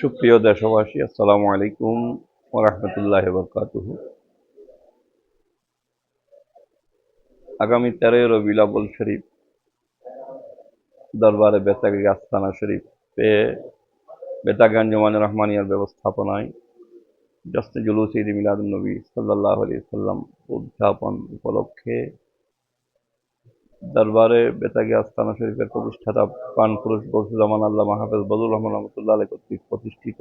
সুপ্রিয় দেশবাসী, আসসালামু আলাইকুম ওরহমতুল্লাহ বরকাতুহু। আগামী তেরোই আউ্বাল শরীফ, দরবারে বেতাগি আস্তানা শরীফ পেয়ে বেতাগি আঞ্জুমান রহমানিয়ার ব্যবস্থাপনায় জসনে জুলুস ঈদ মিলাদুল নবী সাল্লাহ আলি সাল্লাম উদযাপন উপলক্ষে দরবারে বেতাগি আস্তানা শরীফের প্রতিষ্ঠাতা পান পুরুষ গৌসুজ্জামান আল্লাহ মাহফেজ বদুল রহমান রহমতুল্লাহ আলী কর্তৃক প্রতিষ্ঠিত।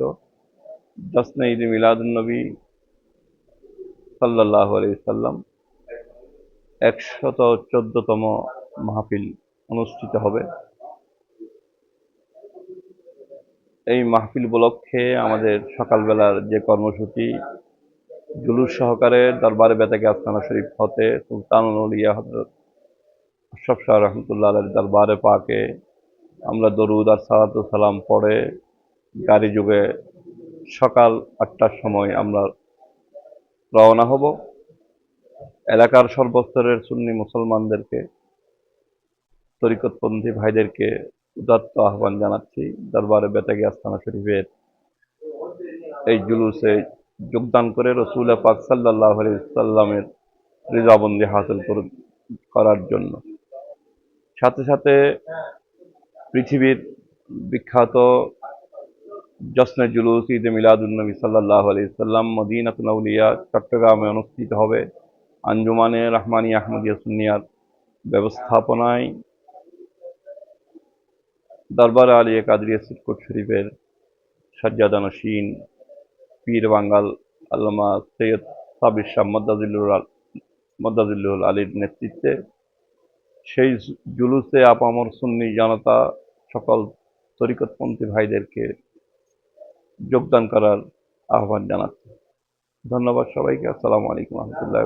জসনে ঈদ মিলাদুল নবী সাল্লাহ আলি সাল্লাম একশত চোদ্দতম মাহফিল অনুষ্ঠিত হবে। এই মাহফিল উপলক্ষে আমাদের সকালবেলার যে কর্মসূচি, জুলুস সহকারে দরবারে বেতাকে আস্তানা শরীফ হতে সুলতানুল ইয়া হজরত আশরাফ শাহ রহমতুল্লাহ দরবারে পাকে আমরা দরুদ আর সালাতু সালাম পড়ে গাড়ি যুগে সকাল আটটার সময় আমরা রওনা হব। এলাকার সর্বস্তরের সুন্নি মুসলমানদেরকে, তরিকতপন্থী ভাইদেরকে উদাত্ত আহ্বান জানাচ্ছি। দরবারে বেতাগি আস্তানা শরীফের এই জুলুসে যোগদান করে রসুল পাক সাল্লাহ সাল্লামের রিজাবন্দি হাসিল করার জন্য। সাথে সাথে পৃথিবীর বিখ্যাত জসনে জুলুস ঈদে মিলাদুলনবী সাল্লাহ আলি সাল্লাম মদিনাতুলাউলিয়া চট্টগ্রামে অনুষ্ঠিত হবে আঞ্জুমানে রহমানি আহমদিয়া সুনিয়ার ব্যবস্থাপনায় দরবার আলী কাদরিয়া সিটকোট শরীফের সাজ্জাদা নসীন, পীর বাঙ্গাল আল্লামা সৈয়দ সাবির শাহ মদ্দাজুল্লুর মদ্দাজুল্লুল আলীর নেতৃত্বে সেই জুলুসে আপামর সুন্নি জনতা সকল তরিকতপন্থী ভাইদেরকে যোগদান করার আহ্বান জানাচ্ছি। ধন্যবাদ সবাইকে। আসসালামু আলাইকুম রহমতুল্লাহ